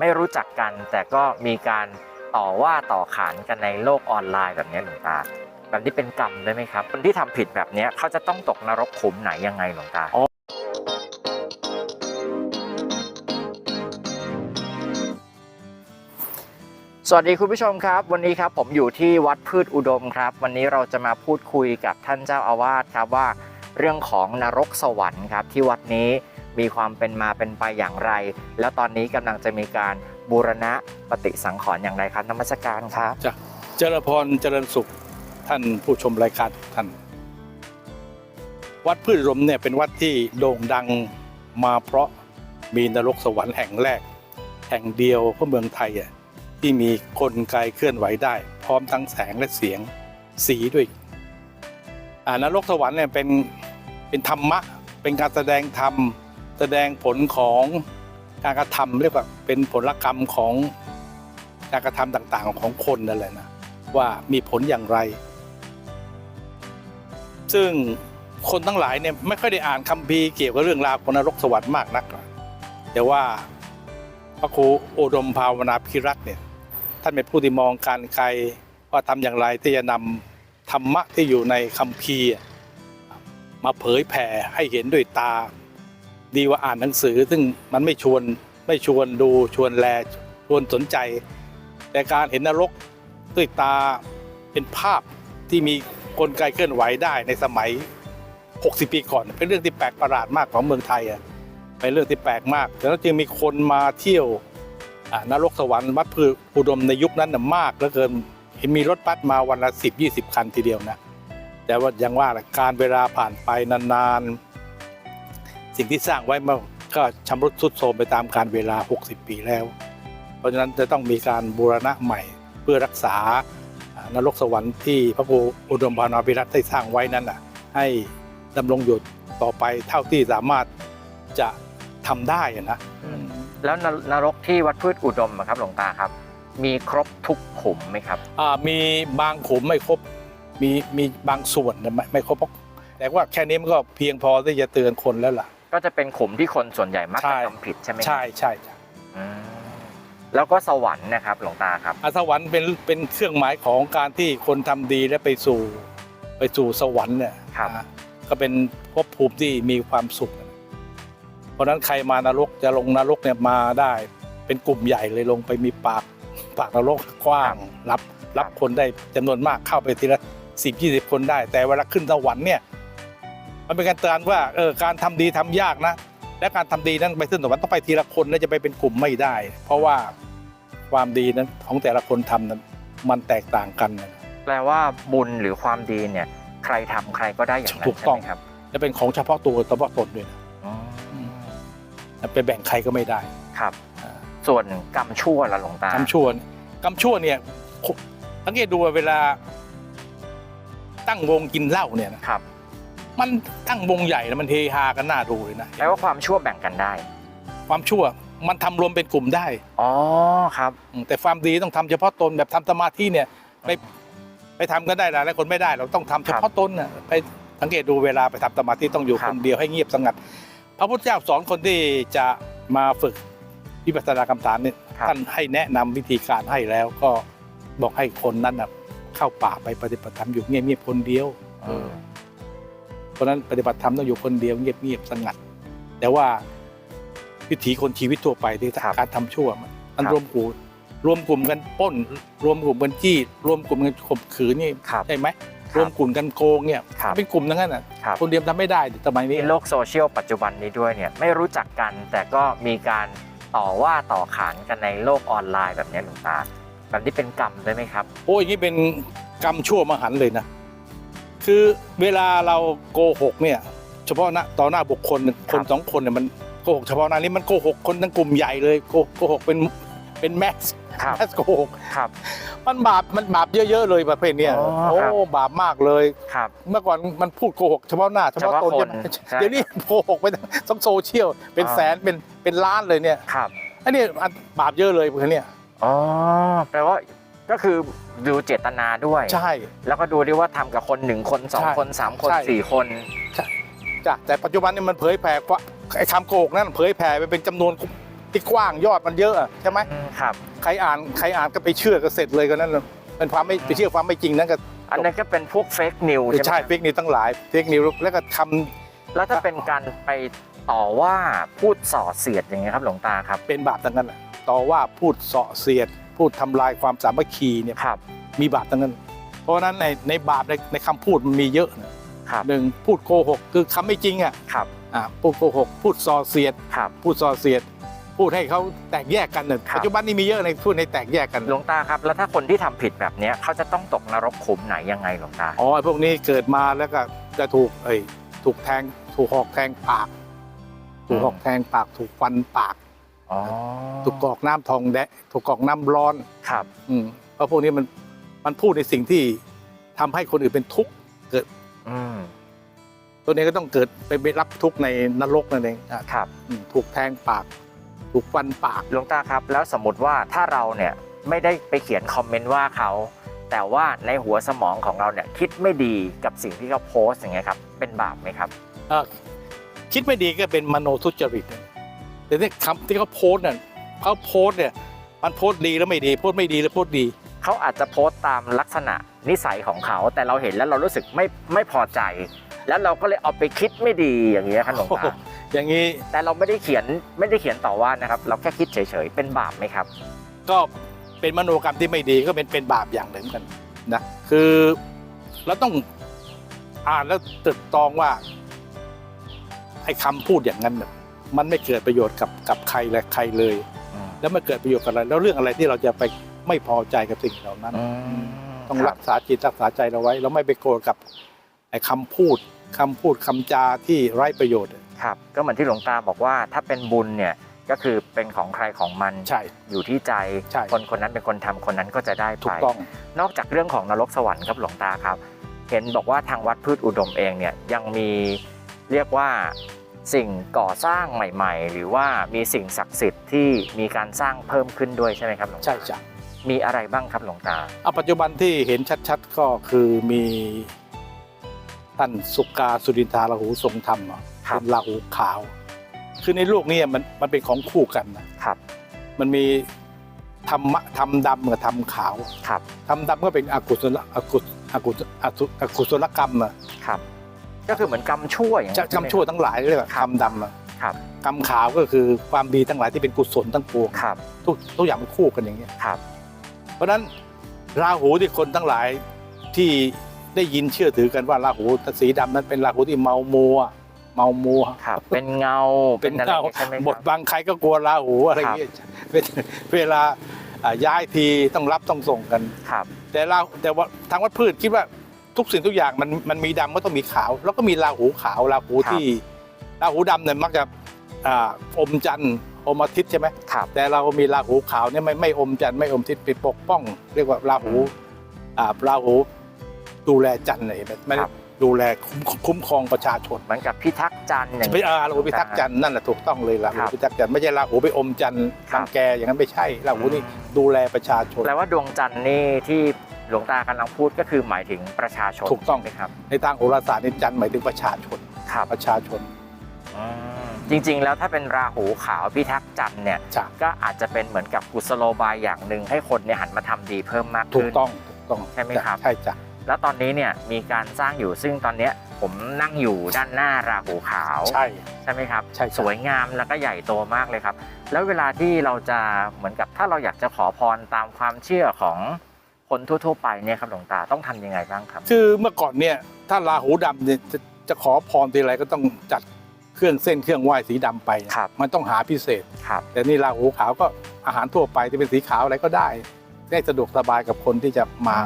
ไม่รู้จักกัน แต่ก็มีการต่อว่าต่อขานกันในโลกออนไลน์แบบนี้หลวงตาแบบนี้เป็นกรรมได้ไหมครับ คนที่ทำผิดแบบนี้เขาจะต้องตกนรกขุมไหนยังไงหลวงตาสวัสดีคุณผู้ชมครับ วันนี้ครับผมอยู่ที่วัดพืชอุดมครับ วันนี้เราจะมาพูดคุยกับท่านเจ้าอาวาสครับว่า เรื่องของนรกสวรรค์ครับที่วัดนี้ มีความเป็นมาเป็นไปอย่างไร แล้วตอนนี้กำลังจะมีการบูรณะปฏิสังขรณ์อย่างไรครับนมัสการครับจะเจริญพรเจริญสุขท่านผู้ชมรายการทุกท่าน วัดพืชรมเนี่ยเป็นวัดที่โด่งดังมาเพราะมีนรกสวรรค์แห่งแรก แห่งเดียวของเมืองไทยอะที่มีกลไกเคลื่อนไหวได้ พร้อมทั้งแสงและเสียงสีด้วยอ่านรกสวรรค์เนี่ยเป็นเป็นธรรมะเป็นการแสดงธรรม แสดงผลของการกระทำเรียกว่าเป็นผลกรรมของการกระทำต่างๆของคนนั่นแหละนะว่ามีผลอย่างไร ซึ่งคนทั้งหลายเนี่ยไม่ค่อยได้อ่านคัมภีร์เกี่ยวกับเรื่องราวของนรกสวรรค์มากนัก แต่ว่าพระครูโอดมภาวนาพิรักษ์เนี่ยท่านเป็นผู้ที่มองการไกลว่าทำอย่างไรที่จะนำธรรมะที่อยู่ในคัมภีร์มาเผยแผ่ให้เห็นด้วยตา ดีกว่าอ่านหนังสือ ซึ่งมันไม่ชวนไม่ชวนดูชวนแลชวนสนใจ แต่การเห็นนรกด้วยตาเป็นภาพที่มีกลไกเคลื่อนไหวได้ในสมัย 60 ปีก่อน เป็นเรื่องที่แปลกประหลาดมากของเมืองไทยอะเป็นเรื่องที่แปลกมากแล้วจึงมีคนมาเที่ยวนรกสวรรค์วัดพืชอุดมในยุคนั้นมากเหลือเกินเห็นมีรถบัสมาวันละ10 20 คันทีเดียวนะ แต่ว่ายังว่าแหละการเวลาผ่านไปนานๆ สิ่งที่สร้างไว้มันก็ชำรุดทรุดโทรมไปตามการเวลา 60 ปีแล้ว เพราะฉะนั้นจะต้องมีการบูรณะใหม่เพื่อรักษาอ่านรกสวรรค์ที่พระครูอุดมพานาภิรัตน์ได้สร้างไว้นั้นน่ะให้ดำรงอยู่ต่อไปเท่าที่สามารถจะทำได้อะนะแล้วนนรกที่วัดพืชอุดมอะครับหลวงตาครับ มีครบทุกขุมไหมครับอ่ามีบางขุมไม่ครบมีมีบางส่วนนะไม่ไม่ครบแต่ว่าแค่นี้มันก็เพียงพอที่จะเตือนคนแล้วล่ะ ก็จะเป็นขุมที่คนส่วนใหญ่มักใช่จะทำผิดใช่ไหมครับใช่ใช่ใช่อืมแล้วก็สวรรค์นะครับหลวงตาครับอาสวรรค์เป็นเป็นเครื่องหมายของการที่คนทำดีและไปสู่ ไปสู่สวรรค์เนี่ยครับ นะก็เป็นภพภูมิที่มีความสุข เพราะฉะนั้นใครมานรกจะลงนรกเนี่ยมาได้ เป็นกลุ่มใหญ่เลยลงไปมีปากปากนรกกว้างรับรับคนได้จำนวนมากเข้าไปทีละสิบยี่สิบคนได้ แต่เวลาขึ้นสวรรค์เนี่ย มันเป็นการเตือนว่าเออการทำดีทำยากนะ และการทำดีนั้นไปขึ้นสวรรค์ต้องไปทีละคนและจะไปเป็นกลุ่มไม่ได้ เพราะว่าความดีนั้นของแต่ละคนทำนั้นมันแตกต่างกันนะแปลว่าบุญหรือความดีเนี่ย ใครทำใครก็ได้อย่างนั้นถูกใช่ต้องไหมครับและเป็นของเฉพาะตัวเฉพาะตนด้วยนะอ๋อไปแบ่งใครก็ไม่ได้ครับอ่าส่วนกรรมชั่วละหลวงตากำชั่วเนี่ยกำชั่วเนี่ยสังเกตดูว่าเวลาตั้งวงกินเหล้าเนี่ยนะครับ มันตั้งวงใหญ่แล้วมันเฮฮากันน่าดูเลยนะแปลว่าความชั่วแบ่งกันได้ ความชั่วมันทำรวมเป็นกลุ่มได้ อ๋อครับอืมแต่ความดีต้องทำเฉพาะตนแบบทำสมาธิเนี่ยไปไปทำกันได้หลายคนไม่ได้เราต้องทำเฉพาะตนน่ะไปสังเกตดูเวลาไปทำสมาธิต้องอยู่ครัคบนเดียวให้เงียบสงัด พระพุทธเจ้าสอนคนที่จะมาฝึกวิปัสสนากรรมฐานเนี่ยครับท่านให้แนะนำวิธีการให้แล้วก็บอกให้คนนั้นน่ะเข้าป่าไปปฏิบัติธรรมอยู่เงียบๆคนเดียวเออเพ ราะฉะนั้นปฏิบัติธรรมต้องอยู่คนเดียวเงียบๆสงัด แต่ว่าวิถีคนชีวิตทั่วไปที่ครับการทำชั่วมันมันครับรวมกลุ่มรวมกลุ่มกันปล้น รวมกลุ่มกันจี้รวมกลุ่มกันข่มขืนนี่ครับใช่ไหมครับรวมกลุ่มกันโกงเนี่ยครับเป็นกลุ่มทั้งนั้นน่ะครับคนเดียวทำไม่ได้สมัยนี้ในโลกโซเชียลปัจจุบันนี้ด้วยเนี่ยไม่รู้จักกันแต่ก็มีการต่อว่าต่อขานกันในโลกออนไลน์แบบนี้หลวงตาแบบนี้เป็นกรรมได้ไหมครับ โอ้ยอย่างนี้เป็นกรรมชั่วมหันต์เลยนะ คือเวลาเราโกหกเนี่ยเฉพาะหน้าต่อหน้าบุคคลหนึ่งคนสองคนเนี่ยมันโกหกเฉพาะหน้านี้มันโกหกคนทั้งกลุ่มใหญ่เลยโกโกหกเป็นเป็นแมสครับแมสโกหกครับ มันบาปมันบาปเยอะๆเลยประเภทเนี้ยอ๋อโอ้ครับบาปมากเลยครับ เมื่อก่อนมันพูดโกหกเฉพาะหน้าเฉพาะตนเฉพาะคนใช่ไหมใช่เดี๋ยวนี้โกหกไปทั้งโซเชียลเป็นอ่าแสนเป็นเป็นล้านเลยเนี่ยครับอันนี้อันบาปเยอะเลยพวกเนี้ยอ๋อแปลว่า ก็คือดูเจตนาด้วย ใช่ แล้วก็ดูด้วยว่าทำกับคนหนึ่งคนสองใช่คนสามคนใช่สี่คนจ้ะแต่ปัจจุบันนี่มันเผยแผ่ว่าไอ้คำโกหกนั่นเผยแผ่ไปเป็นจำนวนที่กว้างยอดมันเยอะอะใช่ไหมอืมครับ ใครอ่านใครอ่านก็ไปเชื่อก็เสร็จเลยก็นั่นน่ะเป็นความไม่อืมไปเชื่อความไม่จริงนั่นก็อันนั้นก็เป็นพวกเฟกนิวใช่ไหมใช่ครับเฟกนิวทั้งหลายเฟกนิวแล้วก็ทำแล้วถ้าเป็นการไปต่อว่าพูดส่อเสียดอย่างเงี้ยครับหลวงตาครับ เป็นบาปทั้งนั้นน่ะต่อว่าพูดเสาะเสียด พูดทำลายความสามัคคีเนี่ยครับมีบาปทั้งนั้น เพราะฉะนั้นในในบาปในในคำพูดมันมีเยอะนะครับหนึ่งพูดโกหกคือคำไม่จริงอะครับอ่าพูดโกหก พูดส่อเสียดครับพูดส่อเสียด พูดให้เขาแตกแยกกันเนี่ยครับปัจจุบันนี้มีเยอะในพูดในแตกแยกกันหลวงตาครับ แล้วถ้าคนที่ทำผิดแบบเนี้ยเขาจะต้องตกนรกขุมไหนยังไงหลวงตาอ๋อไอ้พวกนี้เกิดมาแล้วก็จะถูกเอ้ยถูกแทงถูกหอกแทงปาก ถูกหอกแทงปากถูกฟันปากอ๋อ ถูกกรอกน้ำทองแดงถูกกรอกน้ำร้อนครับ อืมเพราะพวกนี้มันมันพูดในสิ่งที่ทำให้คนอื่นเป็นทุกข์อืมตัวนี้ก็ต้องเกิดไปไปรับทุกข์ในนรกนั่นเองอะครับอืมถูกแทงปาก ถูกฟันปากหลวงตาครับ แล้วสมมติว่าถ้าเราเนี่ยไม่ได้ไปเขียนคอมเมนต์ว่าเขาแต่ว่าในหัวสมองของเราเนี่ยคิดไม่ดีกับสิ่งที่เขาโพสต์อย่างเงี้ยครับ เป็นบาปไหมครับเอ่อคิดไม่ดีก็เป็นมโนทุจริต นะแต่ที่คำที่เขาโพสต์เนี่ยเขาโพสต์เนี่ยมันโพสต์ดีแล้วไม่ดีโพสต์ไม่ดีแล้วโพสต์ดี เขาอาจจะโพสต์ตามลักษณะนิสัยของเขา แต่เราเห็นแล้วเรารู้สึกไม่ไม่พอใจ แล้วเราก็เลยเอาไปคิดไม่ดีอย่างเงี้ยครับหลวงตาอย่างนี้แต่เราไม่ได้เขียนไม่ได้เขียนต่อว่านะครับ เราแค่คิดเฉยๆเป็นบาปไหมครับ ก็เป็นมโนกรรมที่ไม่ดีก็เป็นเป็นบาปอย่างหนึ่งกันนะคือเราต้องอ่านแล้วตรึกตรองว่าไอ้คำพูดอย่างนั้นน่ะ มันไม่เกิดประโยชน์กับกับใครและใครเลย แล้วไม่เกิดประโยชน์กับอะไรแล้วเรื่องอะไรที่เราจะไปไม่พอใจกับสิ่งเหล่านั้น ต้องครักษาจิตรักษาใจเราไว้แล้วไม่ไปโกรธกับไอ้คำพูดคำพูดคำจาที่ไร้ประโยชน์ครับก็เหมือนที่หลวงตาบอกว่าถ้าเป็นบุญเนี่ยก็คือเป็นของใครของมันใช่อยู่ที่ใจใช่คนคนนั้นเป็นคนทำคนนั้นก็จะได้ถูไปกต้องนอกจากเรื่องของนรกสวรรค์ครับหลวงตาครับ เห็นบอกว่าทางวัดพืชอุดมเองเนี่ยยังมีเรียกว่า สิ่งก่อสร้างใหม่ ๆ หรือว่ามีสิ่งศักดิ์สิทธิ์ที่มีการสร้างเพิ่มขึ้นด้วยใช่ไหมครับหลวงตาใช่จ้ะมีอะไรบ้างครับหลวงตาเอาปัจจุบันที่เห็นชัดๆก็คือมีท่านสุกาสุรินทาราหูทรงธรรมอะครับเป็นราหูขาว คือในโลกนี้มันมันเป็นของคู่กันนะครับ มันมีธรรมะธรรมดำกับธรรมขาวครับธรรมดำก็เป็นอกุศลอกุศอกุศอกุอกุศลกรรมอะครับ ก็คือเหมือนกรรมชั่วอย่างจะนั้นใช่ไหมกำชั่วทั้งหลายเรียกว่าครักรบรมดำอะครับกรรมขาวก็คือความดีทั้งหลายที่เป็นกุศลทั้งปวงครับทุกทุกอย่างมันคู่กันอย่างเงี้ยครับ เพราะฉะนั้นราหูที่คนทั้งหลายที่ได้ยินเชื่อถือกันว่าราหูสีดำนั้นเป็นราหูที่เมามัวเมามัวครับเป็นเงาเป็นอะไรเงาใช่ไหมครับบทบังใครก็กลัวราหูอะไรอย่างเงี้ยเป็นเวลาอ่าย้ายทีต้องรับต้องส่งกันครับ แต่ราแต่ว่าทางวัดพืชคิดว่า ทุกสิ่งทุกอย่างมันมันมีดำก็ต้องมีขาว แล้วก็มีราหูขาวราหูครับ ที่ราหูดำเนี่ยมักจะอ่าอมจันทร์อมอาทิตย์ใช่ไหมครับ แต่เรามีราหูขาวเนี่ยไม่ไม่อมจันทร์ไม่อมอาทิตย์เป็นปกป้อง เรียกว่าราหูอ่าราหูดูแลจันทร์เลยไม่ได้ดูแลคุ้มคุ้มครองประชาชนเหมือนกับพิทักษ์จันทร์อย่างไปอาราหูพิทักษ์จันทร์นั่นแหละถูกต้องเลยราหูครับพิทักษ์จันทร์ไม่ใช่ราหูไปอมจันทร์ครับทำแกอย่างนั้นไม่ใช่ราหูนี่ดูแลประชาชน แปลว่าดวงจันทร์นี่ที่ หลวงตากำลังพูดก็คือหมายถึงประชาชนถูกต้องใช่ไหมครับ ในทางโหราศาสตร์นี่จันทร์หมายถึงประชาชนครับประชาชนอืมจริงๆ แล้วถ้าเป็นราหูขาวพิทักษ์จันทร์เนี่ย จ้ะ ก็อาจจะเป็นเหมือนกับกุศโลบายอย่างหนึ่งให้คนเนี่ยหันมาทำดีเพิ่มมากถูกขึ้น ต้องถูกต้องใช่ไหมครับ ใช่จ้ะ แล้วตอนนี้เนี่ยมีการสร้างอยู่ซึ่งตอนเนี้ยผมนั่งอยู่ด้านหน้าราหูขาว ใช่ ใช่ไหมครับ ใช่ครับ สวยงามแล้วก็ใหญ่โตมากเลยครับ แล้วเวลาที่เราจะเหมือนกับถ้าเราอยากจะขอพรตามความเชื่อของ คนทั่วๆไปเนี่ยครับหลวงตาต้องทำยังไงบ้างครับ คือเมื่อก่อนเนี่ยถ้าราหูดำเนี่ยจะจะขอพรทีไรก็ต้องจัดเครื่องเส้นเครื่องไหว้สีดำไปครับ มันต้องหาพิเศษ ครับแต่นี่ราหูขาวก็อาหารทั่วไปที่เป็นสีขาวอะไรก็ได้ ได้สะดวกสบายกับคนที่จะมา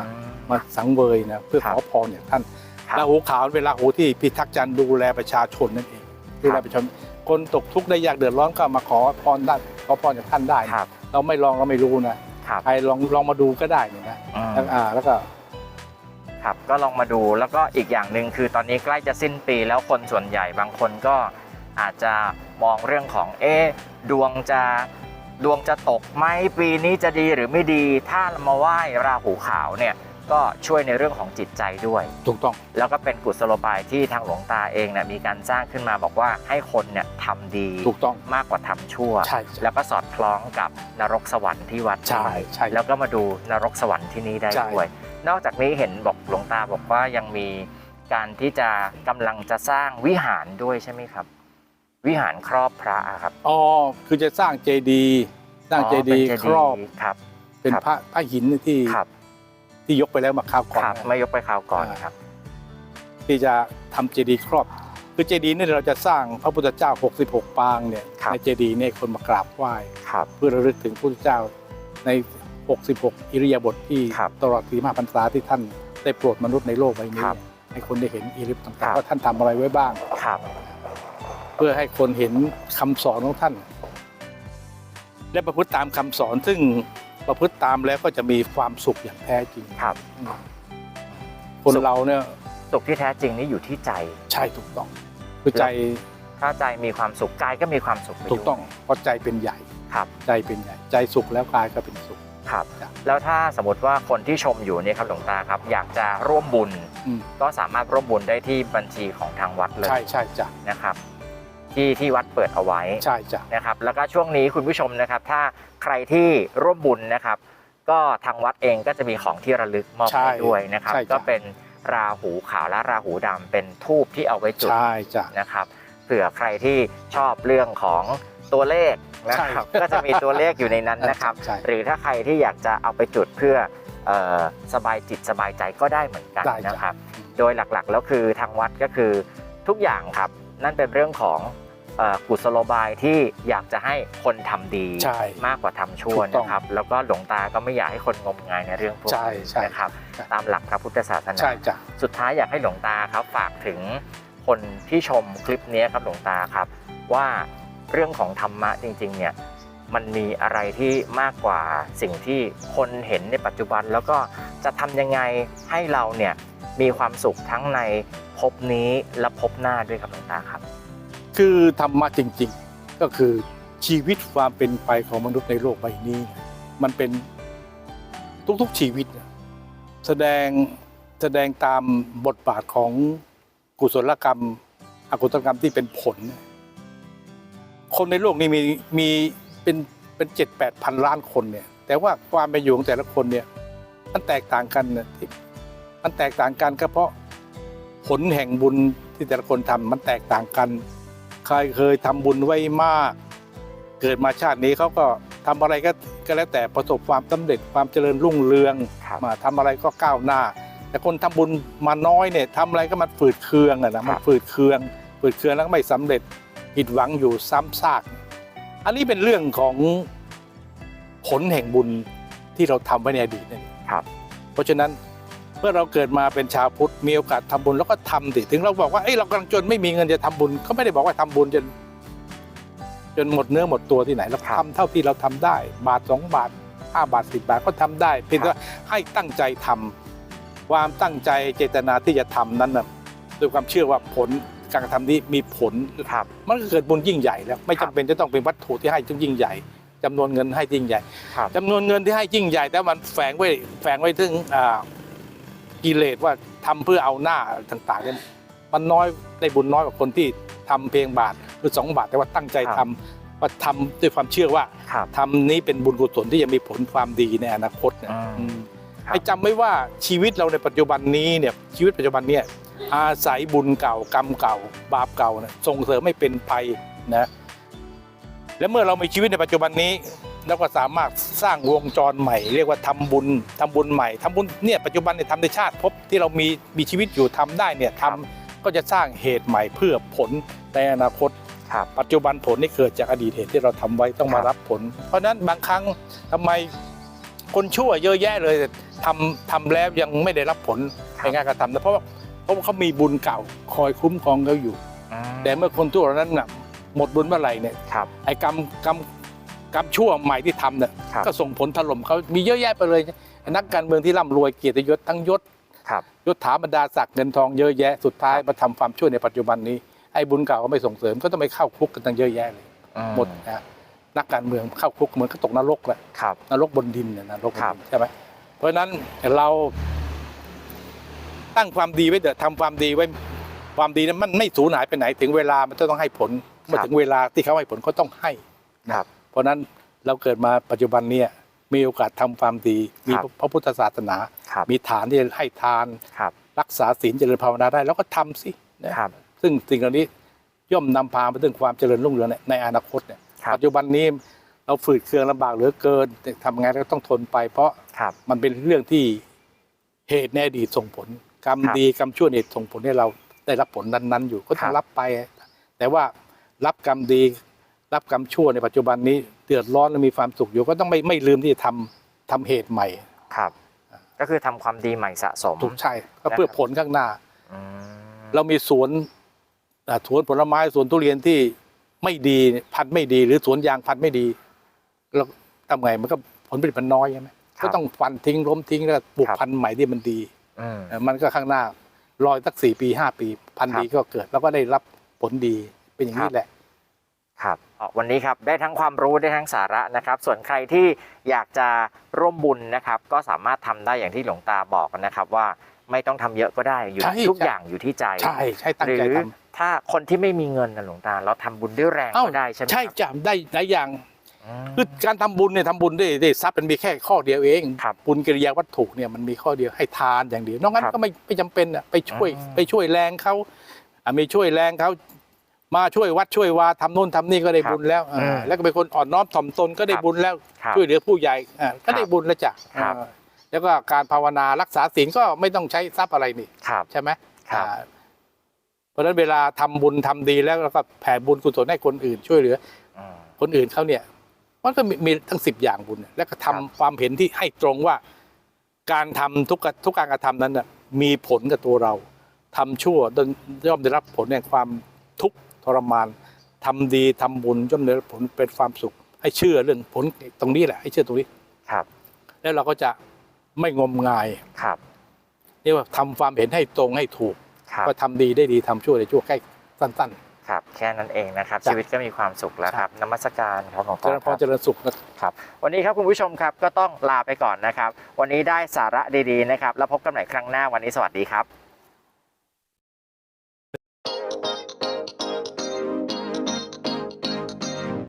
มาสังเวยนะเพื่อครัขบอพรอย่างท่านครับ ราหูขาวเป็นราหูที่พิทักษ์จันทร์ดูแลประชาชนนั่นเองดูแลประชาชนคนตกทุกข์ได้ยากเดือดร้อนก็มาขอพรได้ขอพรจากท่านได้ ครับ เราไม่ลองเราไม่รู้นะ ครับ ใครลองลองมาดูก็ได้เนี่ยนะอืมแล้วอ่าแล้วก็ ครับก็ลองมาดูแล้วก็อีกอย่างหนึ่งคือตอนนี้ใกล้จะสิ้นปีแล้วคนส่วนใหญ่บางคนก็อาจจะมองเรื่องของเอ๊ะดวงจะดวงจะตกไหมปีนี้จะดีหรือไม่ดี ถ้าเรามาไหว้ราหูขาวเนี่ย ก็ช่วยในเรื่องของจิตใจด้วย ถูกต้อง แล้วก็เป็นกุศโลบายที่ทางหลวงตาเองเนี่ยมีการสร้างขึ้นมาบอกว่าให้คนเนี่ยทำดีถูกต้องมากกว่าทำชั่วใช่ แล้วก็สอดคล้องกับนรกสวรรค์ที่วัดใช่ใช่ แล้วก็มาดูนรกสวรรค์ที่นี่ได้ใช่ ด้วย นอกจากนี้เห็นบอกหลวงตาบอกว่ายังมีการที่จะกำลังจะสร้างวิหารด้วยใช่ไหมครับ วิหารครอบพระอะครับอ๋อคือจะสร้างเจดีย์สร้างเจดีย์เป็นครอบครับ เป็นครับพระพระหินที่ครับ ที่ยกไปแล้วมาคราวก่อนครับนะไม่ยกไปคราวก่อนครับ ที่จะทำเจดีย์ครอบ คือเจดีย์เนี่ยเราจะสร้างพระพุทธเจ้า 66 ปางเนี่ยครับในเจดีย์เนี่ยคนมากราบไหว้ครับเพื่อระลึกถึงพระพุทธเจ้าใน 66 อิริยาบถที่ครับตลอดสี่มหาพรรษาที่ท่านได้โปรดมนุษย์ในโลกใบนี้ครับให้คนได้เห็นอิริยาบถครัต่างบๆว่าท่านทำอะไรไว้บ้างครับ เพื่อให้คนเห็นคำสอนของท่าน และประพฤติตามคำสอนซึ่ง ประพฤติตามแล้วก็จะมีความสุขอย่างแท้จริงครับคนสุขเราเนี่ยสุขที่แท้จริงนี่อยู่ที่ใจใช่ถูกต้องคือใจถ้าใจมีความสุขกายก็มีความสุขไปด้วยถูกต้องเพราะใจเป็นใหญ่ครับ ใจเป็นใหญ่ ใจสุขแล้วกายก็เป็นสุขครับจ้ะแล้วถ้าสมมติว่าคนที่ชมอยู่เนี่ยครับหลวงตาครับ อยากจะร่วมบุญอืมก็สามารถร่วมบุญได้ที่บัญชีของทางวัดเลยใช่ใช่จ้ะนะครับ ที่ที่วัดเปิดเอาไว้ใช่จ้ะนะครับแล้วก็ช่วงนี้คุณผู้ชมนะครับ ถ้าใครที่ร่วมบุญนะครับ ก็ทางวัดเองก็จะมีของที่ระลึกมอบใช่ให้ด้วยนะครับใช่จ้ะก็เป็นราหูขาวและราหูดำเป็นทูบที่เอาไว้จุดใช่จ้ะนะครับเผื่อใครที่ชอบเรื่องของตัวเลขนะครับใช่ก็จะมีตัวเลขอยู่ในนั้นนะครับใช่หรือถ้าใครที่อยากจะเอาไปจุดเพื่อเอ่อสบายจิตสบายใจก็ได้เหมือนกันได้จ้ะนะครับ โดยหลักๆแล้วคือทางวัดก็คือทุกอย่างครับ นั่นเป็นเรื่องของเอ่อ กุศโลบายที่อยากจะให้คนทำดีใช่มากกว่าทำชั่วถูกต้องนะครับ แล้วก็หลวงตาก็ไม่อยากให้คนงมงายในเรื่องพวกใช่นี้ใช่นะครับใช่ตามหลักพระพุทธศาสนาใช่จ้ะสุดท้ายอยากให้หลวงตาครับฝากถึงคนที่ชมคลิปนี้ครับหลวงตาครับ ว่าเรื่องของธรรมะจริง ๆ เนี่ยมันมีอะไรที่มากกว่าสิ่งที่คนเห็นในปัจจุบัน แล้วก็จะทำยังไงให้เราเนี่ยมีความสุขทั้งในภพนี้และภพหน้าด้วยครับหลวงตาครับ คือธรรมะจริงๆ ก็คือชีวิตความเป็นไปของมนุษย์ในโลกใบนี้ มันเป็นทุกๆชีวิต แสดงแสดงตามบทบาทของกุศลกรรม อกุศลกรรมที่เป็นผล คนในโลกนี้มีมีเป็นเป็นเจ็ดแปดพันล้านคนเนี่ยแต่ว่าความเป็นอยู่ของแต่ละคนเนี่ยมันแตกต่างกันเนี่ยที่มันแตกต่างกันก็เพราะผลแห่งบุญที่แต่ละคนทำมันแตกต่างกัน ใครเคยทำบุญไว้มาก เกิดมาชาตินี้เขาก็ทำอะไรก็ก็แล้วแต่ประสบความสำเร็จความเจริญรุ่งเรืองครับมาทำอะไรก็ก้าวหน้า แต่คนทำบุญมาน้อยเนี่ยทำอะไรก็มันฝืดเคืองอะนะมันฝืดเคืองฝืดเคืองแล้วก็ไม่สำเร็จผิดหวังอยู่ซ้ำซาก อันนี้เป็นเรื่องของผลแห่งบุญที่เราทำไว้ในอดีตนั่นเองครับ เพราะฉะนั้นเมื่อเราเกิดมาเป็นชาวพุทธมีโอกาสทำบุญแล้วก็ทำสิถึงเราบอกว่าเอ้ยเรากำลังจนไม่มีเงินจะทำบุญก็ไม่ได้บอกว่าทำบุญจน จนหมดเนื้อหมดตัวที่ไหนเราครับทำเท่าที่เราทำได้ บาทสองบาทห้าบาทสิบบาทก็ทำได้ เพียงแต่ว่าให้ตั้งใจทำความตั้งใจเจตนาที่จะทำนั้นนะด้วยความเชื่อว่าผลการกระทำนี้มีผลครับมันก็เกิดบุญยิ่งใหญ่แล้ว ไม่ครัจำบเป็นจะต้องเป็นวัตถุที่ให้ที่ยิ่งใหญ่จำนวนเงินให้ที่ยิ่งใหญ่ครับจำนวนเงินที่ให้ยิ่งใหญ่ แต่มันแฝงไว้แฝงไว้ถึงอ่า กิเลสว่าทำเพื่อเอาหน้าต่างๆเนี่ยมันน้อยได้บุญน้อยกว่าคนที่ทำเพียงบาทหรือสองบาทแต่ว่าตั้งใจทำว่าทำด้วยความเชื่อว่าครับทำนี้เป็นบุญกุศลที่จะมีผลความดีในอนาคตเนี่ยอืมอืมครับให้จำไว้ว่าชีวิตเราในปัจจุบันนี้เนี่ยชีวิตปัจจุบันเนี่ยอาศัยบุญเก่ากรรมเก่า บาปเก่าเนี่ยส่งเสริมไม่เป็นไปนะและเมื่อเรามีชีวิตในปัจจุบันนี้ เราก็สามารถสร้างวงจรใหม่ เรียกว่าทำบุญทำบุญใหม่ทำบุญเนี่ยปัจจุบันเนี่ยทำในชาติภพที่เรามีมีชีวิตอยู่ทำได้เนี่ยทำก็จะสร้างเหตุใหม่เพื่อผลในอนาคตครับปัจจุบันผลนี่เกิดจากอดีตเหตุที่เราทำไว้ต้องมาครับรับผล เพราะฉะนั้นบางครั้งทำไมคนชั่วเยอะแยะเลยแต่ทำทำแล้วยังไม่ได้รับผลในงานกระทำนะเพราะว่าเพราะว่าเขามีบุญเก่าคอยคุ้มครองเขาอยู่อืมแต่เมื่อคนชั่วเหล่านั้นน่ะหมดบุญเมื่อไหร่เนี่ยครับไอ้กรรมกรรม กรรมชั่วใหม่ที่ทำเนี่ยครับ ก็ส่งผลถล่มเขามีเยอะแยะไปเลย นักการเมืองที่ร่ำรวยเกียรติยศทั้งยศ ครับ ยศถาบรรดาศักดิ์เงินทองเยอะแยะสุดท้ายมาทำความชั่วในปัจจุบันนี้ไอ้บุญเก่าก็ไม่ส่งเสริมก็ต้องไปเข้าคุกกันตั้งเยอะแยะเลยอืหมดนะนักการเมืองเข้าคุกเหมือนเขาตกนรกแหละครับ นรกบนดินเนี่ยนรกบนครับดินใช่ไหมเพราะฉะนั้นเราตั้งความดีไว้เถอะทำความดีไว้ความดีนั้นมันไม่สูญหายไปไหนถึงเวลามันจะต้องให้ผลเมื่อถึงเวลาที่เขาให้ผลก็ต้องให้ ครับ เพราะฉะนั้นเราเกิดมาปัจจุบันเนี่ยมีโอกาสทำความดี มีครับพระพุทธศาสนาครับมีฐานที่จะให้ทานครับรักษาศีลเจริญภาวนาได้ แล้วก็ทำสินะครับซึ่งสิ่งเหล่านี้ย่อมนำพาไปถึงความเจริญรุ่งเรืองในในอนาคตเนี่ยครับปัจจุบันนี้เราฝืดเคืองลำบากเหลือเกินแต่ทำไงก็ต้องทนไป เพราะครับมันเป็นเรื่องที่เหตุในอดีตส่งผล กรรมครับดีกรรมชั่วเนี่ยส่งผลให้เราได้รับผลนั้น ๆ อยู่ก็ต้อครังบรับไป แต่ว่ารับกรรมดี รับกรรมชั่วในปัจจุบันนี้เดือดร้อนและมีความสุขอยู่ก็ต้องไม่ไม่ลืมที่จะทำทำเหตุใหม่ครับ ก็คือทำความดีใหม่สะสม ถูกใช่ก็เพื่อผลข้างหน้า อืมเรามีสวนอ่าสวนผลไม้สวนทุเรียนที่ไม่ดีพันธุ์ไม่ดี หรือสวนยางพันธุ์ไม่ดีเราทำไงมันก็ผลผลิตมันน้อยใช่ไหมก็ต้องฟันทิ้งล้มทิ้งแล้วปลูกพันธุ์ใหม่ที่มันดีอืม เอ่อมันก็ข้างหน้ารอยสักสี่ปีห้าปี พันธุ์ครับดีก็เกิด แล้วก็ได้รับผลดีเป็นอย่างครันี้บแหละ ครับอ๋อ วันนี้ครับได้ทั้งความรู้ได้ทั้งสาระนะครับ ส่วนใครที่อยากจะร่วมบุญนะครับ ก็สามารถทำได้อย่างที่หลวงตาบอกนะครับว่าไม่ต้องทำเยอะก็ได้อยู่ใช่ทุกใช่อย่างอยู่ที่ใจใช่ใช่ตั้งหรืใจอทถ้าคนที่ไม่มีเงินนะหลวงตา เราทำบุญด้วยแรงำเอ้าก็ได้ใช่ไหมใช่ครับจะได้หลายอย่างอืมคือการทำบุญเนี่ยทำบุญด้วยด้วยทรัพย์มันมีแค่ข้อเดียวเองครับบุญกิริยาวัตถุเนี่ยมันมีข้อเดียวให้ทานอย่างเดียวนอกนั้นครับก็ไม่ไม่จำเป็นอะไปช่วยอืมไปช่วยแรงเขาอะมีช่วยแรงเขา มาช่วยวัดช่วยวาทำโน่นทำนี่ก็ได้ครับบุญแล้วอืมอ่าแล้วก็เป็นคนอ่อนน้อมถ่อมตนก็ได้ครับบุญแล้ว ครับช่วยเหลือผู้ใหญ่อ่าก็ได้ครับบุญแล้วจ้ะครับ อ่าแล้วก็การภาวนารักษาศีลก็ไม่ต้องใช้ทรัพย์อะไรนี่ ครับ ใช่ไหมครับ อ่าเพราะฉะนั้นเวลาทำบุญทำดีแล้วเราก็แผ่บุญกุศลให้คนอื่นช่วยเหลือ อืม คนอื่นเขาเนี่ย มันก็มีมีทั้งสิบอย่างบุญน่ะแล้วก็ทำครับ ความเห็นที่ให้ตรงว่า การทำทุกกทุกการกระทำนั้นน่ะมีผลกับตัวเราทำชั่วย่อมได้รับผลแห่งความทุกข์ ทรมานทำดีทำบุญย่อมได้รับผลเป็นความสุข ให้เชื่อเรื่องผลตรงนี้แหละ ให้เชื่อตรงนี้ครับ แล้วเราก็จะไม่งมงายครับเรียกว่าทำความเห็นให้ตรงให้ถูกครับว่าทำดีได้ดีทำชั่วได้ชั่วแค่สั้นครับ แค่นั้นเองนะครับจ้ะชีวิตก็มีความสุขแล้วครับนมัสการครับหลวงๆเจตาริญคพรัรบเจริญสุขนะครับ วันนี้ครับคุณผู้ชมครับก็ต้องลาไปก่อนนะครับ วันนี้ได้สาระดีๆนะครับ แล้วพบกันใหม่ครั้งหน้าวันนี้สวัสดีครับ